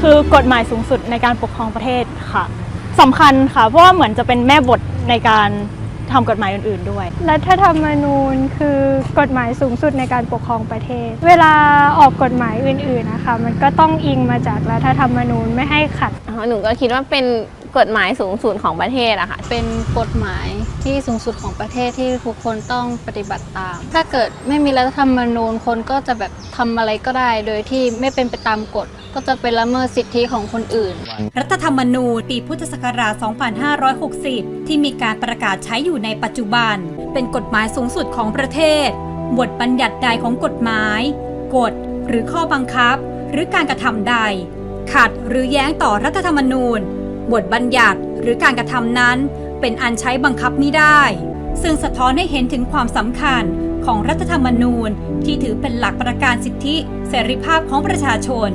คือกฎหมายสูงสุดในการปกครองประเทศค่ะสำคัญค่ะ เพราะว่าเหมือนจะเป็นแม่บทในการทำกฎหมายอื่น ๆ ด้วย รัฐธรรมนูญคือกฎหมายสูงสุดในการปกครองประเทศ เวลาออกกฎหมายอื่น ๆ นะคะ มันก็ต้องอิงมาจากรัฐธรรมนูญไม่ให้ขัดอ๋อหนูก็คิดว่าเป็น กฎหมายสูงสุดของประเทศอะค่ะ เป็นกฎหมายที่สูงสุดของประเทศที่ทุกคนต้องปฏิบัติตาม ถ้าเกิดไม่มีรัฐธรรมนูญคนก็จะแบบทำอะไรก็ได้ โดยที่ไม่เป็นไปตามกฎ ก็จะเป็นละเมิดสิทธิของคนอื่น รัฐธรรมนูญปีพุทธศักราช 2560 ที่มีการประกาศใช้อยู่ในปัจจุบัน เป็นกฎหมายสูงสุดของประเทศ บทบัญญัติใดของกฎหมาย กฎ หรือข้อบังคับ หรือการกระทำใด ขัดหรือแย้งต่อรัฐธรรมนูญ บทบัญญัติหรือการกระทำนั้น เป็นอันใช้บังคับไมิได้ ซึ่งสะท้อนให้เห็นถึงความสำคัญของรัฐธรรมนูญที่ถือเป็นหลักประกันสิทธิเสรีภาพของประชาชน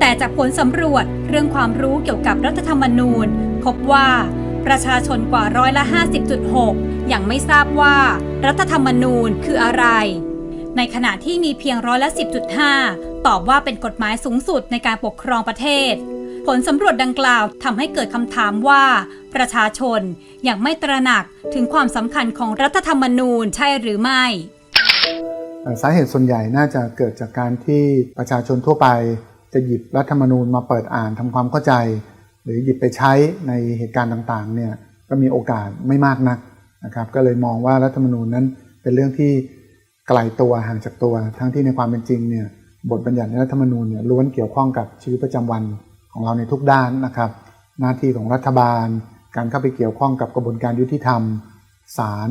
แต่จากผลสำรวจเรื่องความรู้เกี่ยวกับรัฐธรรมนูญ พบว่าประชาชนกว่าร้อยละ 50.6 ยังไม่ทราบว่ารัฐธรรมนูญคืออะไร ในขณะที่มีเพียงร้อยละ 10.5 ตอบว่าเป็นกฎหมายสูงสุดในการปกครองประเทศ ลสำรวจดังกล่าวทำให้เกิดคำถามว่า ประชาชนยังไม่ตระหนักถึงความสำคัญของรัฐธรรมนูญใช่หรือไม่สาเหตุส่วนใหญ่น่าจะเกิดจากการที่ประชาชนทั่วไป จะหยิบรัฐธรรมนูญมาเปิดอ่านทำความเข้าใจ หรือหยิบไปใช้ในเหตุการณ์ต่างๆเนี่ยก็มีโอกาสไม่มากนักนะครับก็เลยมองว่ารัฐธรรมนูญนั้นเป็นเรื่องที่ไกลตัวห่างจากตัว ทั้งที่ในความเป็นจริงเนี่ยบทบัญญัติในรัฐธรรมนูญเนี่ยล้วนเกี่ยวข้องกับชีวิตประจำวัน ของเราในทุกด้านนะครับ หน้าที่ของรัฐบาล การเข้าไปเกี่ยวข้องกับกระบวนการยุติธรรมศาล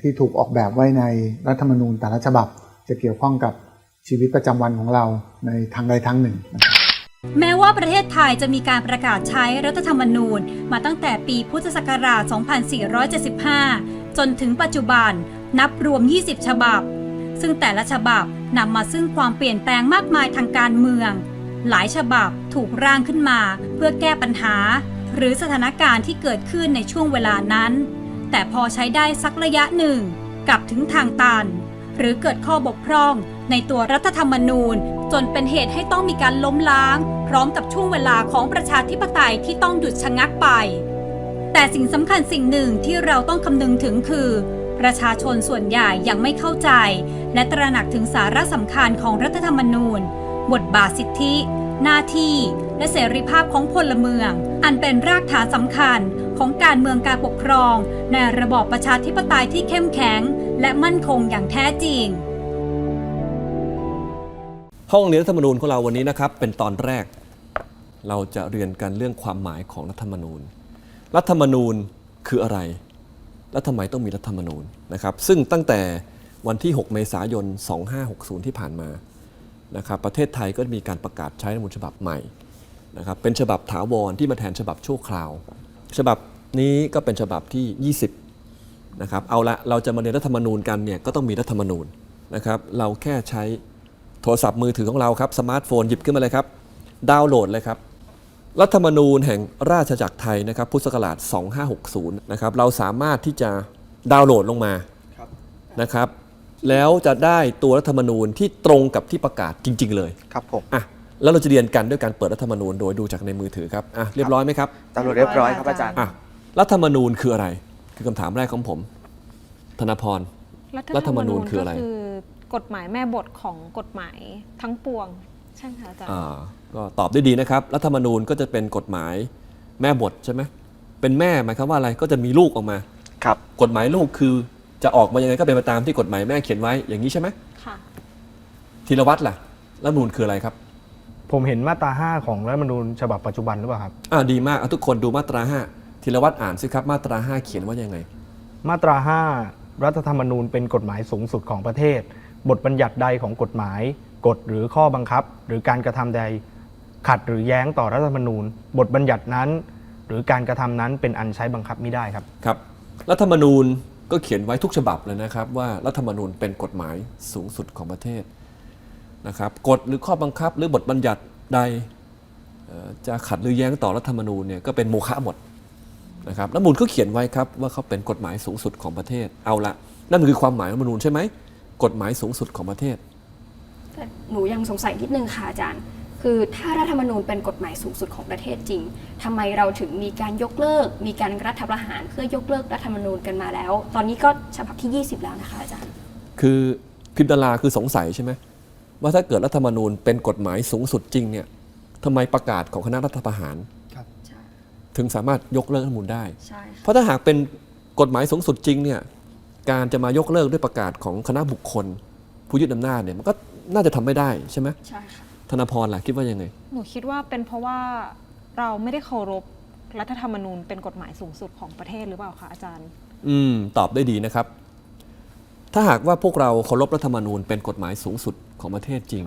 ที่ถูกออกแบบไว้ในรัฐธรรมนูญแต่ละฉบับ จะเกี่ยวข้องกับชีวิตประจำวันของเราในทางใดทางหนึ่งนะครับแม้ว่าประเทศไทยจะมีการประกาศใช้รัฐธรรมนูญ มาตั้งแต่ปีพุทธศักราช 2475 จนถึงปัจจุบันนับรวม 20 ฉบับ ซึ่งแต่ละฉบับนำมาซึ่งความเปลี่ยนแปลงมากมายทางการเมือง หลายฉบับถูกร่างขึ้นมา เพื่อแก้ปัญหา หรือสถานการณ์ที่เกิดขึ้นในช่วงเวลานั้น แต่พอใช้ได้สักระยะหนึ่งกลับถึงทางตัน หรือเกิดข้อบกพร่องในตัวรัฐธรรมนูญ จนเป็นเหตุให้ต้องมีการล้มล้าง พร้อมกับช่วงเวลาของประชาธิปไตยที่ต้องหยุดชะงักไป แต่สิ่งสำคัญสิ่งหนึ่งที่เราต้องคำนึงถึงคือประชาชนส่วนใหญ่ยังไม่เข้าใจ และตระหนักถึงสาระสำคัญของรัฐธรรมนูญ บทบาทสิทธิ หน้าที่และเสรีภาพของพลเมือง อันเป็นรากฐานสำคัญของการเมืองการปกครอง ในระบอบประชาธิปไตยที่เข้มแข็ง และมั่นคงอย่างแท้จริง ห้องเรียนรัฐธรรมนูญของเราวันนี้นะครับ เป็นตอนแรก เราจะเรียนกันเรื่องความหมายของรัฐธรรมนูญ รัฐธรรมนูญคืออะไร และทำไมต้องมีรัฐธรรมนูญนะครับ ซึ่งตั้งแต่วันที่ 6 เมษายน 2560 ที่ผ่านมา นะครับประเทศไทยก็มีการประกาศใช้รัฐธรรมนูญฉบับใหม่นะครับเป็นฉบับถาวรที่มาแทนฉบับชั่วคราว ฉบับนี้ก็เป็นฉบับที่ 20นะครับเอาละเราจะมาเรียนรัฐธรรมนูญกันเนี่ยก็ต้องมีรัฐธรรมนูญนะครับเราแค่ใช้โทรศัพท์มือถือของเราครับสมาร์ทโฟนหยิบขึ้นมาเลยครับดาวน์โหลดเลยครับรัฐธรรมนูญแห่งราชจักรไทยนะครับพุทธศักราช 2560 นะครับเราสามารถที่จะดาวน์โหลดลงมานะครับ แล้วจะได้ตัวรัฐธรรมนูญที่ตรงกับที่ประกาศจริง ๆ เลยครับผมอะแล้วเราจะเรียนกันด้วยการเปิดรัฐธรรมนูญโดยดูจากในมือถือครับอะเรียบร้อยไหมครับตำรวจเรียบร้อยครับอาจารย์ อะรัฐธรรมนูญคืออะไร คือคำถามแรกของผม ธนพร รัฐธรรมนูญคืออะไร ก็คือกฎหมายแม่บทของกฎหมายทั้งปวง ใช่ค่ะอาจารย์ อ่าก็ตอบได้ดีนะครับ รัฐธรรมนูญก็จะเป็นกฎหมายแม่บทใช่ไหมเป็นแม่หมายความว่าอะไรก็จะมีลูกออกมา ครับ กฎหมายลูกคือ จะออกมายังไงก็เป็นไปตามที่กฎหมายแม่เขียนไว้อย่างนี้ใช่ไหมค่ะธีรวัตรล่ะรัฐธรรมนูญคืออะไรครับผมเห็นมาตรา 5 ของรัฐธรรมนูญฉบับปัจจุบันหรือเปล่าครับ อ่าดีมากเอาทุกคนดูมาตราห้าธีรวัตรอ่านสิครับมาตราห้าเขียนว่ายังไง มาตรา 5 รัฐธรรมนูญเป็นกฎหมายสูงสุดของประเทศ บทบัญญัติใดของกฎหมาย กฎหรือข้อบังคับ หรือการกระทำใด ขัดหรือแย้งต่อรัฐธรรมนูญ บทบัญญัตินั้น หรือการกระทำนั้นเป็นอันใช้บังคับไม่ได้ครับ ครับ รัฐธรรมนูญ ก็เขียนไว้ทุกฉบับเลยนะครับว่ารัฐธรรมนูญเป็นกฎหมายสูงสุดของประเทศนะครับกฎหรือข้อบังคับหรือบทบัญญัติใดจะขัดหรือแย้งต่อรัฐธรรมนูญเนี่ยก็เป็นโมฆะหมดนะครับรัฐมนูญก็เขียนไว้ครับว่าเขาเป็นกฎหมายสูงสุดของประเทศเอาละนั่นคือความหมายรัฐธรรมนูญใช่ไหมกฎหมายสูงสุดของประเทศแต่หนูยังสงสัยนิดนึงค่ะอาจารย์ คือถ้ารัฐธรรมนูญเป็นกฎหมายสูงสุดของประเทศจริงทำไมเราถึงมีการยกเลิก มีการรัฐประหารเพื่อยกเลิกรัฐธรรมนูญกันมาแล้ว ตอนนี้ก็ฉบับที่ 20 แล้วนะคะอาจารย์ คือพิมดาราคือสงสัยใช่ไหมว่าถ้าเกิดรัฐธรรมนูญเป็นกฎหมายสูงสุดจริงเนี่ยทำไมประกาศของคณะรัฐประหารใช่ถึงสามารถยกเลิกรัฐธรรมนูญได้ใช่เพราะถ้าหากเป็นกฎหมายสูงสุดจริงเนี่ยการจะมายกเลิกด้วยประกาศของคณะบุคคล ผู้ยึดอำนาจเนี่ยมันก็น่าจะทำไม่ได้ใช่ไหมใช่ค่ะ ธนพรล่ะคิดว่ายังไง หนูคิดว่าเป็นเพราะว่าเราไม่ได้เคารพรัฐธรรมนูญเป็นกฎหมายสูงสุดของประเทศหรือเปล่าคะอาจารย์ อืม ตอบได้ดีนะครับ ถ้าหากว่าพวกเราเคารพรัฐธรรมนูญเป็นกฎหมายสูงสุดของประเทศจริง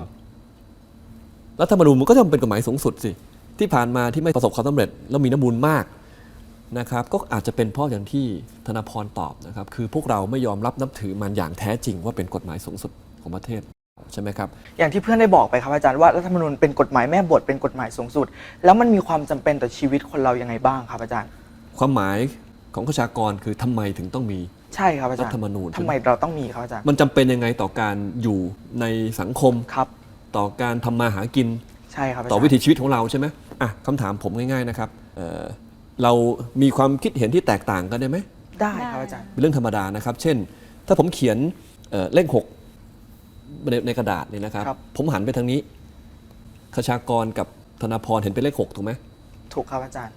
รัฐธรรมนูญมันก็ต้องเป็นกฎหมายสูงสุดสิที่ผ่านมาที่ไม่ประสบความสำเร็จ แล้วมีน้ำมูลมากนะครับ ก็อาจจะเป็นเพราะอย่างที่ธนพรตอบนะครับ คือพวกเราไม่ยอมรับนับถือมันอย่างแท้จริงว่าเป็นกฎหมายสูงสุดของประเทศ ใช่ไหมครับ อย่างที่เพื่อนได้บอกไปครับอาจารย์ว่ารัฐธรรมนูญเป็นกฎหมายแม่บทเป็นกฎหมายสูงสุด แล้วมันมีความจำเป็นต่อชีวิตคนเรายังไงบ้างครับอาจารย์ ความหมายของประชากรคือทำไมถึงต้องมีใช่ครับอาจารย์รัฐธรรมนูญทำไมเราต้องมีครับอาจารย์มันจำเป็นยังไงต่อการอยู่ในสังคมครับต่อการทำมาหากินใช่ครับอาจารย์ต่อวิถีชีวิตของเราใช่ไหมอะคำถามผมง่ายๆนะครับเอ่อเรามีความคิดเห็นที่แตกต่างกันได้ไหมได้ครับอาจารย์เป็นเรื่องธรรมดานะครับ เช่น ถ้าผมเขียนเอ่อเลขหก ในในกระดาษเนี่ยนะครับ ครับ ผมหันไปทางนี้คชากรกับธนาพรเห็นเป็นเลขหกถูกไหมถูกครับอาจารย์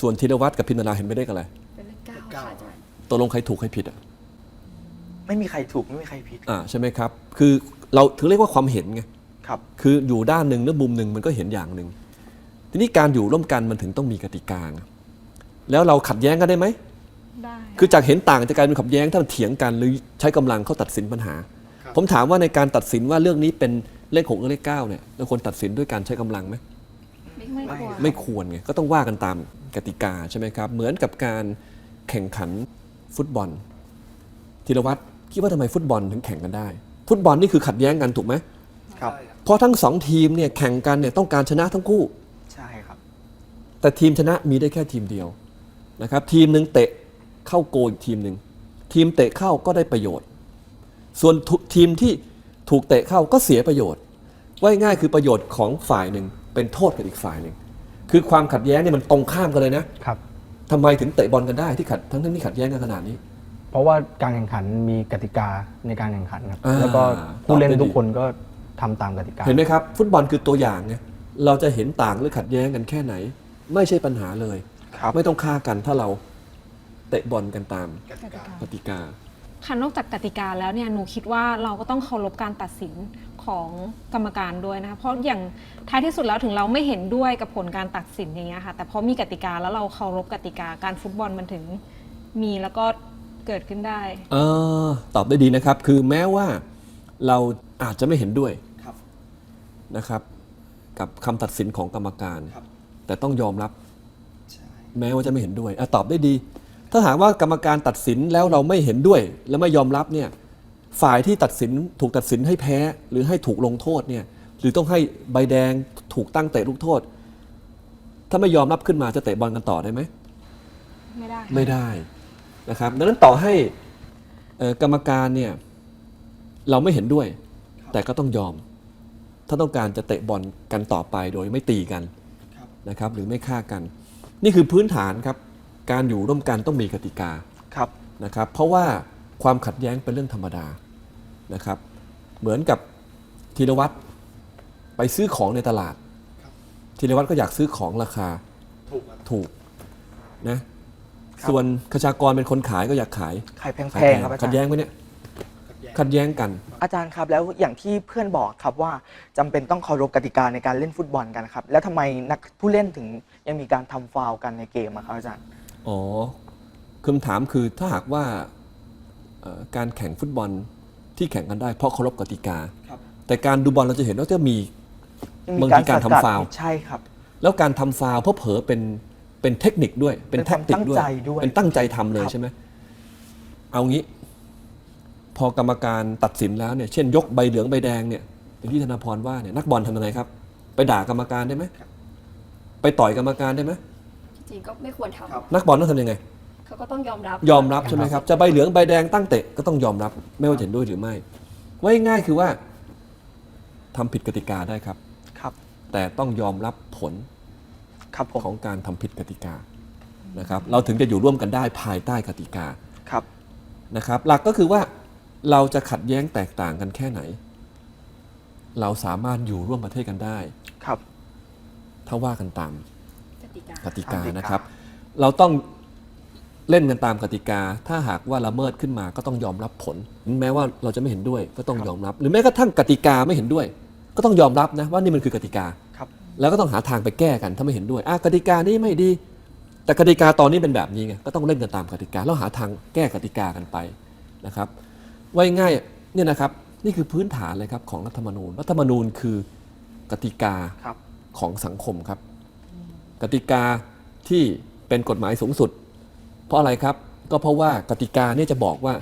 ส่วนธีรวัตรกับพิมนาราเห็นเป็นเลขอะไรเป็นเลขเก้าค่ะอาจารย์ตกลงใครถูกใครผิดอะไม่มีใครถูกไม่มีใครผิดอ่าใช่ไหมครับ คือเราถึงเรียกว่าความเห็นไง ครับ คืออยู่ด้านหนึ่งแล้วมุมหนึ่งมันก็เห็นอย่างหนึ่ง ทีนี้การอยู่ร่วมกันมันถึงต้องมีกติกาไงแล้วเราขัดแย้งกันได้ไหม ได้คือจากเห็นต่างจะกลายเป็นขัดแย้งถ้ามันเถียงกันหรือใช้กำลังเข้าตัดสินปัญหา ผมถามว่าในการตัดสินว่าเรื่องนี้เป็นเลขหกหรือเลขเก้าเนี่ยเราควรตัดสินด้วยการใช้กำลังไหมไม่ควรไม่ควรไงก็ต้องว่ากันตามกติกาใช่ไหมครับ เหมือนกับการแข่งขันฟุตบอลธีรวัตรคิดว่าทำไมฟุตบอลถึงแข่งกันได้ ฟุตบอลนี่คือขัดแย้งกันถูกไหมครับเพราะทั้งสองทีมเนี่ยแข่งกันเนี่ยต้องการชนะทั้งคู่ใช่ครับ แต่ทีมชนะมีได้แค่ทีมเดียวนะครับ ทีมหนึ่งเตะเข้าโกลอีกทีมหนึ่งทีมเตะเข้าก็ได้ประโยชน์ ส่วนทุทีมที่ถูกเตะเข้าก็เสียประโยชน์ ว่าง่ายๆคือประโยชน์ของฝ่ายหนึ่งเป็นโทษกับอีกฝ่ายหนึ่ง คือความขัดแย้งเนี่ยมันตรงข้ามกันเลยนะครับทำไมถึงเตะบอลกันได้ที่ขัดทั้งที่ขัดแย้งกันขนาดนี้ เพราะว่าการแข่งขันมีกติกาในการแข่งขันครับอ่า แล้วก็ผู้เล่นตอบได้ดีทุกคนก็ทำตามกติกา เห็นไหมครับ ฟุตบอลคือตัวอย่างไงเราจะเห็นต่างหรือขัดแย้งกันแค่ไหน ไม่ใช่ปัญหาเลย ครับ ไม่ต้องฆ่ากันถ้าเราเตะบอลกันตามกติกา ค่ะนอกจากกติกาแล้วเนี่ยหนูคิดว่าเราก็ต้องเคารพการตัดสินของกรรมการด้วยนะคะเพราะอย่างท้ายที่สุดแล้วถึงเราไม่เห็นด้วยกับผลการตัดสินอย่างเงี้ยค่ะ แต่พอมีกติกาแล้วเราเคารพกติกาการฟุตบอลมันถึงมีแล้วก็เกิดขึ้นได้เออตอบได้ดีนะครับ คือแม้ว่าเราอาจจะไม่เห็นด้วยครับ นะครับ กับคำตัดสินของกรรมการ ครับ แต่ต้องยอมรับ ใช่ แม้ว่าจะไม่เห็นด้วยอะตอบได้ดี ถ้าหากว่ากรรมการตัดสินแล้วเราไม่เห็นด้วย และไม่ยอมรับเนี่ยฝ่ายที่ตัดสินถูกตัดสินให้แพ้หรือให้ถูกลงโทษเนี่ยหรือต้องให้ใบแดงถูกตั้งเตะลูกโทษ ถ้าไม่ยอมรับขึ้นมาจะเตะบอลกันต่อได้ไหมไม่ได้ไม่ได้นะครับดังนั้นต่อให้เอ่อกรรมการเนี่ยเราไม่เห็นด้วย แต่ก็ต้องยอม ถ้าต้องการจะเตะบอลกันต่อไปโดยไม่ตีกันครับนะครับหรือไม่ฆ่ากัน นี่คือพื้นฐานครับ การอยู่ร่วมกันต้องมีกติกาครับนะครับ เพราะว่าความขัดแย้งเป็นเรื่องธรรมดานะครับ เหมือนกับธีรวัตรไปซื้อของในตลาดธีรวัตรก็อยากซื้อของราคาถูกถูกนะครับส่วนขชากรเป็นคนขายก็อยากขายขายแพขายงๆครับอาจาขัรดย์แย้งไหมเนี่ยขัดแย้งกัน อาจารย์ครับแล้วอย่างที่เพื่อนบอกครับว่าจำเป็นต้องเคารพกติกาในการเล่นฟุตบอลกันครับ แล้วทำไมนักผู้เล่นถึงยังมีการทำฟาวล์กันในเกมอะครับอาจารย์ อ๋อคำถามคือถ้าหากว่าเอ่อการแข่งฟุตบอลที่แข่งกันได้เพราะเคารพกติกาครับแต่การดูบอลเราจะเห็นว่าจะมียังบางทีการทำฟาวล์ใช่ครับ แล้วการทำฟาวล์เพราะเผลอเป็นเป็นเทคนิคด้วย เป็นเป็นแท็กติกความตั้งด้วยใจด้วย เป็นตั้งใจทำเลยครับใช่ไหมเอางี้ พอกรรมการตัดสินแล้วเนี่ย เช่นยกใบเหลืองใบแดงเนี่ยอย่างที่ธนาพรว่าเนี่ยนักบอลทำยังไงครับ ไปด่ากรรมการได้ไหมไปต่อยกรรมการได้ไหม จริงๆก็ไม่ควรทำนักบอลต้องทำยังไง เขาก็ต้องยอมรับยอมรับใช่ไหมครับ จะใบเหลืองใบแดงตั้งเตะก็ต้องยอมรับ ไม่ว่าจะเห็นด้วยหรือไม่ว่าง่ายๆคือว่าทำผิดกติกาได้ครับ ครับแต่ต้องยอมรับผลครับผมของการทำผิดกติกานะครับ เราถึงจะอยู่ร่วมกันได้ภายใต้กติกาครับนะครับ หลักก็คือว่าเราจะขัดแย้งแตกต่างกันแค่ไหน เราสามารถอยู่ร่วมประเทศกันได้ ครับ ถ้าว่ากันตาม กติกากติกากติกานะครับ เราต้องเล่นกันตามกติกา ถ้าหากว่าละเมิดขึ้นมาก็ต้องยอมรับผล แม้ว่าเราจะไม่เห็นด้วยก็ต้องยอมรับ หรือแม้กระทั่งกติกาไม่เห็นด้วย ก็ต้องยอมรับนะว่านี่มันคือกติกาครับแล้วก็ต้องหาทางไปแก้กันถ้าไม่เห็นด้วยอะกติกานี้ไม่ดี แต่กติกาตอนนี้เป็นแบบนี้ไงก็ต้องเล่นกันตามกติกาแล้วหาทางแก้กติกากันไปนะครับไว้ง่ายๆเนี่ยนะครับนี่คือพื้นฐานเลยครับของรัฐธรรมนูญรัฐธรรมนูญคือกติกาครับของสังคมครับ กติกาที่เป็นกฎหมายสูงสุด เพราะอะไรครับก็เพราะว่ากติกาเนี่ยจะบอกว่า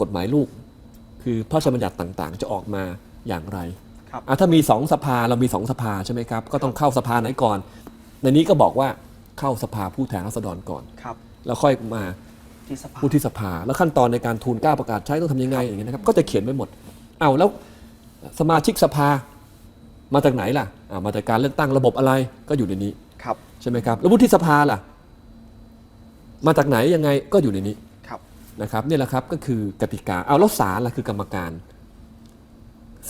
กฎหมายลูก คือพระราชบัญญัติต่างๆ จะออกมาอย่างไรครับอะถ้ามีสองสภาเรามีสองสภาใช่ไหมครับก็ต้องเข้าสภาไหนก่อน ในนี้ก็บอกว่าเข้าสภาผู้แทนราษฎรก่อน ครับแล้วค่อยมาที่สภาผู้ที่สภา แล้วขั้นตอนในการทูลเกล้าประกาศใช้ต้องทำยังไงอย่างเงี้ยนะครับก็จะเขียนไว้หมดเอาแล้วสมาชิกสภามาจากไหนล่ะอ่ามาจากการเลือกตั้งระบบอะไรก็อยู่ในนี้ ครับใช่ไหมครับแล้ววุฒิสภาล่ะ มาจากไหนยังไงก็อยู่ในนี้ครับนะครับนี่แหละครับก็คือกติกาเอาแล้วศาลล่ะคือกรรมการ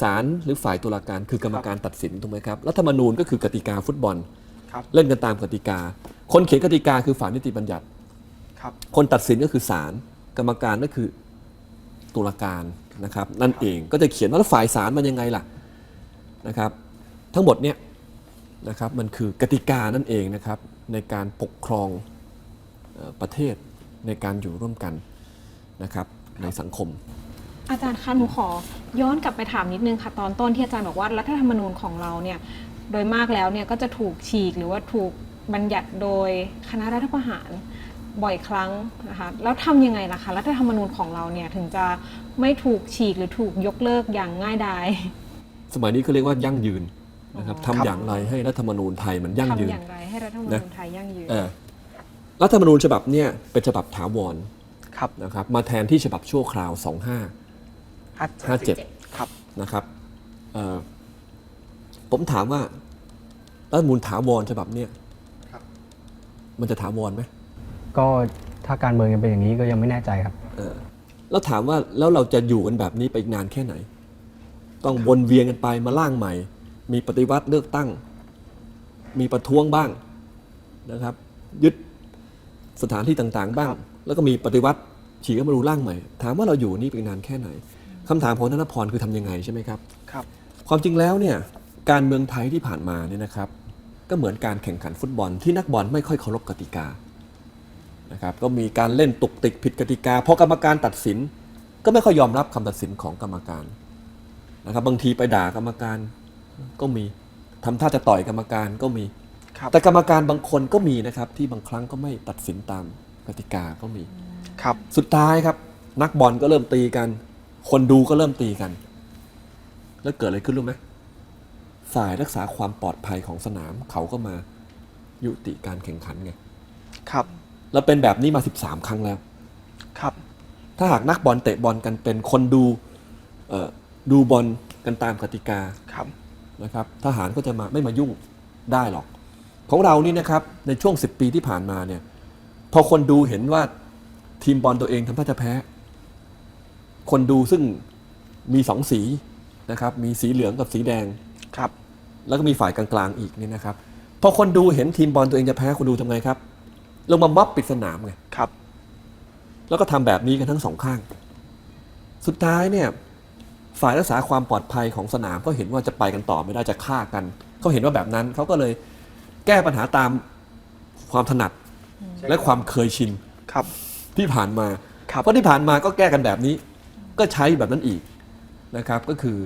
ศาลหรือฝ่ายตุลาการคือกรรมการตัดสินถูกไหมครับรัฐธรรมนูญก็คือกติกาฟุตบอลครับเล่นกันตามกติกา คนเขียนกติกาคือฝ่ายนิติบัญญัติครับคนตัดสินก็คือศาลกรรมการก็คือตุลาการนะครับ นั่นเองก็จะเขียนว่าแล้วฝ่ายศาลมันยังไงล่ะนะครับ ทั้งหมดเนี่ย นะครับมันคือกติกานั่นเองนะครับในการปกครองเอ่อประเทศในการอยู่ร่วมกันนะครับในสังคม อาจารย์คะหนูขอย้อนกลับไปถามนิดนึงค่ะตอนต้นที่อาจารย์บอกว่ารัฐธรรมนูญของเราเนี่ยโดยมากแล้วเนี่ยก็จะถูกฉีกหรือว่าถูกบัญญัติโดยคณะรัฐประหารบ่อยครั้งนะคะแล้วทำยังไงล่ะคะรัฐธรรมนูญของเราเนี่ยถึงจะไม่ถูกฉีกหรือถูกยกเลิกอย่างง่ายดาย สมัยนี้เขาเรียกว่ายั่งยืน นะครับอ๋อทำอย่างไรให้รัฐธรรมนูญไทยมันยั่งยืนทำอย่างไรให้รัฐธรรมนูญไทยยั่งยืนเออรัฐธรรมนูญฉบับเนี่ยเป็นฉบับถาวรครับนะครับมาแทนที่ฉบับชั่วคราว 25ห้าเจ็ด57ครับนะครับเอ่อผมถามว่ารัฐธรรมนูญถาวรฉบับเนี่ยครับมันจะถาวรไหมก็ถ้าการเมืองยังเป็นอย่างนี้ก็ยังไม่แน่ใจครับเออแล้วถามว่าแล้วเราจะอยู่กันแบบนี้ไปอีกนานแค่ไหน ต้องวนเวียนกันไปมาล่างใหม่ มีปฏิวัติเลือกตั้ง มีประท้วงบ้างนะครับ ยึดสถานที่ต่างๆ บ้าง แล้วก็มีปฏิวัติฉีกรัฐธรรมนูญร่างใหม่ ถามว่าเราอยู่นี่ไปนานแค่ไหนคำถามของธนพรคือทำยังไงใช่ไหมครับครับ ความจริงแล้วเนี่ยการเมืองไทยที่ผ่านมาเนี่ยนะครับ ก็เหมือนการแข่งขันฟุตบอลที่นักบอลไม่ค่อยเคารพกติกานะครับก็มีการเล่นตุกติกผิดกติกาพอกรรมการตัดสิน ก็ไม่ค่อยยอมรับคำตัดสินของกรรมการนะครับบางทีไปด่ากรรมการ ก็มีทำท่าจะต่อยกรรมการก็มีครับแต่กรรมการบางคนก็มีนะครับ ที่บางครั้งก็ไม่ตัดสินตามกติกาก็มีครับสุดท้ายครับ นักบอลก็เริ่มตีกัน คนดูก็เริ่มตีกัน แล้วเกิดอะไรขึ้นรู้ไหมฝ่ายรักษาความปลอดภัยของสนามเขาก็มายุติการแข่งขันไงครับแล้วเป็นแบบนี้มา 13 ครั้งแล้ว ครับ ถ้าหากนักบอลเตะบอลกันเป็นคนดูเอ่อดูบอลกันตามกติกาครับ นะครับทหารก็จะมาไม่มายุ่งได้หรอก ของเรานี่นะครับในช่วง 10 ปีที่ผ่านมาเนี่ยพอคนดูเห็นว่าทีมบอลตัวเองทำท่าจะแพ้ คนดูซึ่งมีสองสีนะครับมีสีเหลืองกับสีแดงครับ แล้วก็มีฝ่ายกลางๆอีกเนี่ยนะครับพอคนดูเห็นทีมบอลตัวเองจะแพ้คนดูทำไงครับ ลงมาม็อบปิดสนามไงครับ แล้วก็ทำแบบนี้กันทั้งสองข้าง สุดท้ายเนี่ย ฝ่ายรักษาความปลอดภัยของสนามก็เห็นว่าจะไปกันต่อไม่ได้จะฆ่ากันเขาเห็นว่าแบบนั้นเขาก็เลยแก้ปัญหาตามความถนัดและความเคยชินครับที่ผ่านมาครับเพราะที่ผ่านมาก็แก้กันแบบนี้ ก็ใช้แบบนั้นอีกนะครับ ก็คือ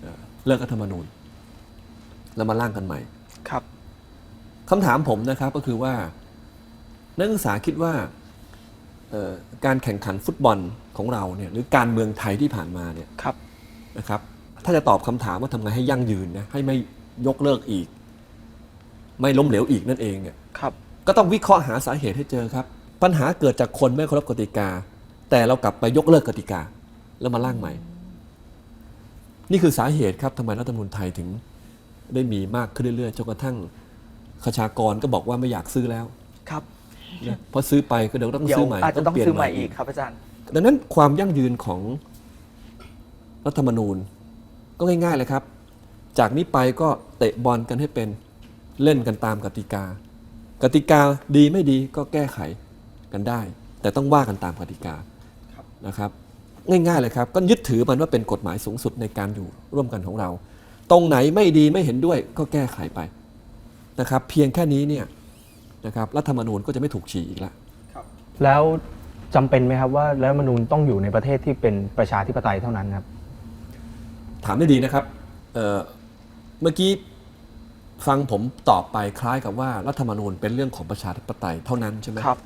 เอ่อเลิกรัฐธรรมนูญ แล้วมาร่างกันใหม่ครับคำถามผมนะครับก็คือว่า นักศึกษาคิดว่าเอ่อ การแข่งขันฟุตบอลของเราเนี่ยหรือการเมืองไทยที่ผ่านมาเนี่ยครับนะครับ ถ้าจะตอบคำถามว่าทำไงให้ยั่งยืนนะให้ไม่ยกเลิกอีก ไม่ล้มเหลวอีกนั่นเองเนี่ยครับก็ต้องวิเคราะห์หาสาเหตุให้เจอครับ ปัญหาเกิดจากคนไม่เคารพกติกา แต่เรากลับไปยกเลิกกติกา แล้วมาร่างใหม่ นี่คือสาเหตุครับทำไมรัฐธรรมนูญไทยถึงได้มีมากขึ้นเรื่อยๆจนกระทั่งประชากรก็บอกว่าไม่อยากซื้อแล้วครับ นะเพราะซื้อไปก็เดี๋ยวต้องเดี๋ยวซื้อใหม่อาจจะต้องเปลี่ยนซื้อใหม่อีกครับอาจารย์ ดังนั้นความยั่งยืนของรัฐธรรมนูญก็ง่ายๆเลยครับ จากนี้ไปก็เตะบอลกันให้เป็นเล่นกันตามกติกา กติกาดีไม่ดีก็แก้ไขกันได้ แต่ต้องว่ากันตามกติกานะครับ ง่ายๆเลยครับ ก็ยึดถือมันว่าเป็นกฎหมายสูงสุดในการอยู่ร่วมกันของเรา ตรงไหนไม่ดีไม่เห็นด้วยก็แก้ไขไปนะครับ เพียงแค่นี้เนี่ย นะครับรัฐธรรมนูญก็จะไม่ถูกฉีกอีกแล้วแล้วจำเป็นไหมครับว่ารัฐธรรมนูญต้องอยู่ในประเทศที่เป็นประชาธิปไตยเท่านั้นครับ ถามได้ดีนะครับเอ่อเมื่อกี้ฟังผมตอบไปคล้ายกับว่ารัฐธรรมนูญเป็นเรื่องของประชาธิปไตยเท่านั้นใช่ไหมครับ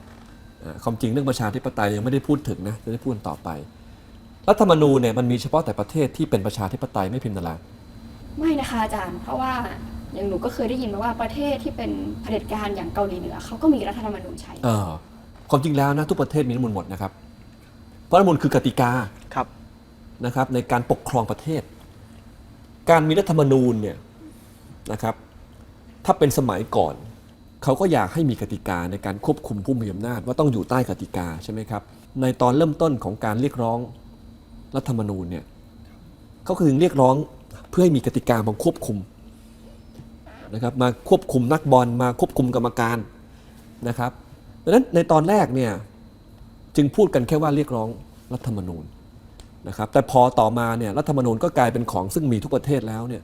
เอ่อความจริงเรื่องประชาธิปไตยยังไม่ได้พูดถึงนะจะได้พูดต่อไปรัฐธรรมนูญเนี่ยมันมีเฉพาะแต่ประเทศที่เป็นประชาธิปไตยไม่พิมพ์ตารางไม่นะคะอาจารย์ เพราะว่า อย่างหนูก็เคยได้ยินมาว่าประเทศที่เป็นเผด็จการอย่างเกาหลีเหนือเขาก็มีรัฐธรรมนูญใช้ เออความจริงแล้วนะทุกประเทศมีรัฐธรรมนูญหมดนะครับ เพราะรัฐธรรมนูญคือกติกาครับ นะครับ ในการปกครองประเทศ การมีรัฐธรรมนูญเนี่ยนะครับ ถ้าเป็นสมัยก่อน เขาก็อยากให้มีกติกาในการควบคุมผู้มีอำนาจว่าต้องอยู่ใต้กติกาใช่ไหมครับ ในตอนเริ่มต้นของการเรียกร้องรัฐธรรมนูญเนี่ยเขาคือเรียกร้องเพื่อให้มีกติกามาควบคุม นะครับมาควบคุมนักบอลมาควบคุมกรรมการนะครับดังนั้นในตอนแรกเนี่ยจึงพูดกันแค่ว่าเรียกร้องรัฐธรรมนูญนะครับแต่พอต่อมาเนี่ยรัฐธรรมนูญก็กลายเป็นของซึ่งมีทุกประเทศแล้วเนี่ย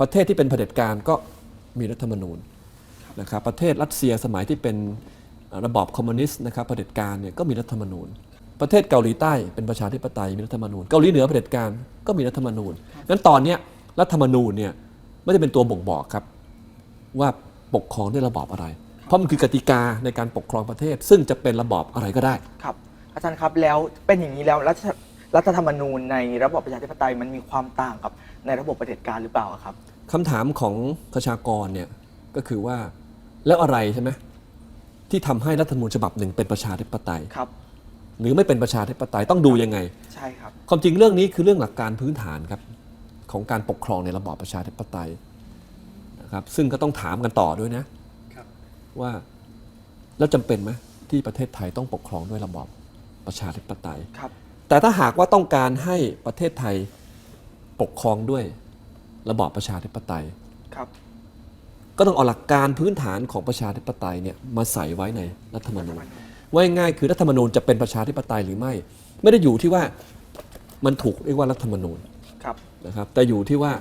ประเทศที่เป็นเผด็จการก็มีรัฐธรรมนูญนะครับประเทศรัสเซียสมัยที่เป็นระบอบคอมมิวนิสต์นะครับเผด็จการเนี่ยก็มีรัฐธรรมนูญ ประเทศเกาหลีใต้เป็นประชาธิปไตยมีรัฐธรรมนูญเกาหลีเหนือเผด็จการก็มีรัฐธรรมนูญงั้นตอนเนี้ยรัฐธรรมนูญเนี่ย ไม่ได้เป็นตัวบ่งบอกครับ ว่าปกครองด้วยระบอบอะไร เพราะมันคือกติกาในการปกครองประเทศ ซึ่งจะเป็นระบอบอะไรก็ได้ ครับ อาจารย์ครับแล้วเป็นอย่างนี้แล้วรัฐรัฐธรรมนูญในระบอบประชาธิปไตยมันมีความต่างกับในระบบเผด็จการหรือเปล่าครับ คำถามของประชากรเนี่ยก็คือว่าแล้วอะไรใช่ไหมที่ทำให้รัฐธรรมนูญฉบับหนึ่งเป็นประชาธิปไตย ครับ หรือไม่เป็นประชาธิปไตยต้องดูยังไง ใช่ครับ ความจริงเรื่องนี้คือเรื่องหลักการพื้นฐานครับ ของการปกครองในระบอบประชาธิปไตยนะครับซึ่งก็ต้องถามกันต่อด้วยนะว่าแล้วจำเป็นไหมที่ประเทศไทยต้องปกครองด้วยระบอบประชาธิปไตยครับแต่ถ้าหากว่าต้องการให้ประเทศไทยปกครองด้วยระบอบประชาธิปไตยครับก็ต้องเอาหลักการพื้นฐานของประชาธิปไตยเนี่ยมาใส่ไว้ในรัฐธรรมนูญว่าง่ายๆคือรัฐธรรมนูญจะเป็นประชาธิปไตยหรือไม่ ไม่ได้อยู่ที่ว่ามันถูกเรียกว่ารัฐธรรมนูญครับ นะครับแต่อยู่ที่ว่า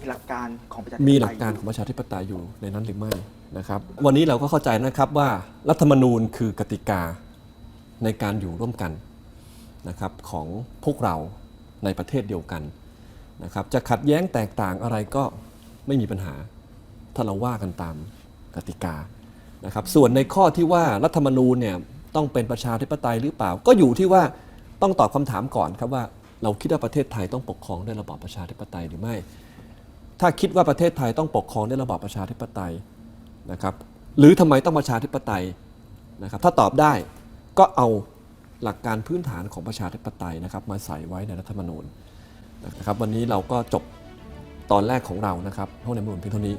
มีหลักการของประชาธิปไตยมีหลักการของประชาธิปไตยอยู่ในนั้นหรือไม่นะครับ วันนี้เราก็เข้าใจนะครับว่ารัฐธรรมนูญคือกติกาในการอยู่ร่วมกันนะครับของพวกเราในประเทศเดียวกันนะครับจะขัดแย้งแตกต่างอะไรก็ไม่มีปัญหา ถ้าเราว่ากันตามกติกานะครับส่วนในข้อที่ว่ารัฐธรรมนูญเนี่ยต้องเป็นประชาธิปไตยหรือเปล่า ก็อยู่ที่ว่าต้องตอบคำถามก่อนครับว่า เราคิดว่าประเทศไทยต้องปกครองด้วยระบอบประชาธิปไตยหรือไม่ ถ้าคิดว่าประเทศไทยต้องปกครองด้วยระบอบประชาธิปไตยนะครับหรือทำไมต้องประชาธิปไตยนะครับถ้าตอบได้ก็เอาหลักการพื้นฐานของประชาธิปไตยนะครับมาใส่ไว้ในรัฐธรรมนูญนะครับวันนี้เราก็จบตอนแรกของเรานะครับห้องในมนุนเพียงเท่านี้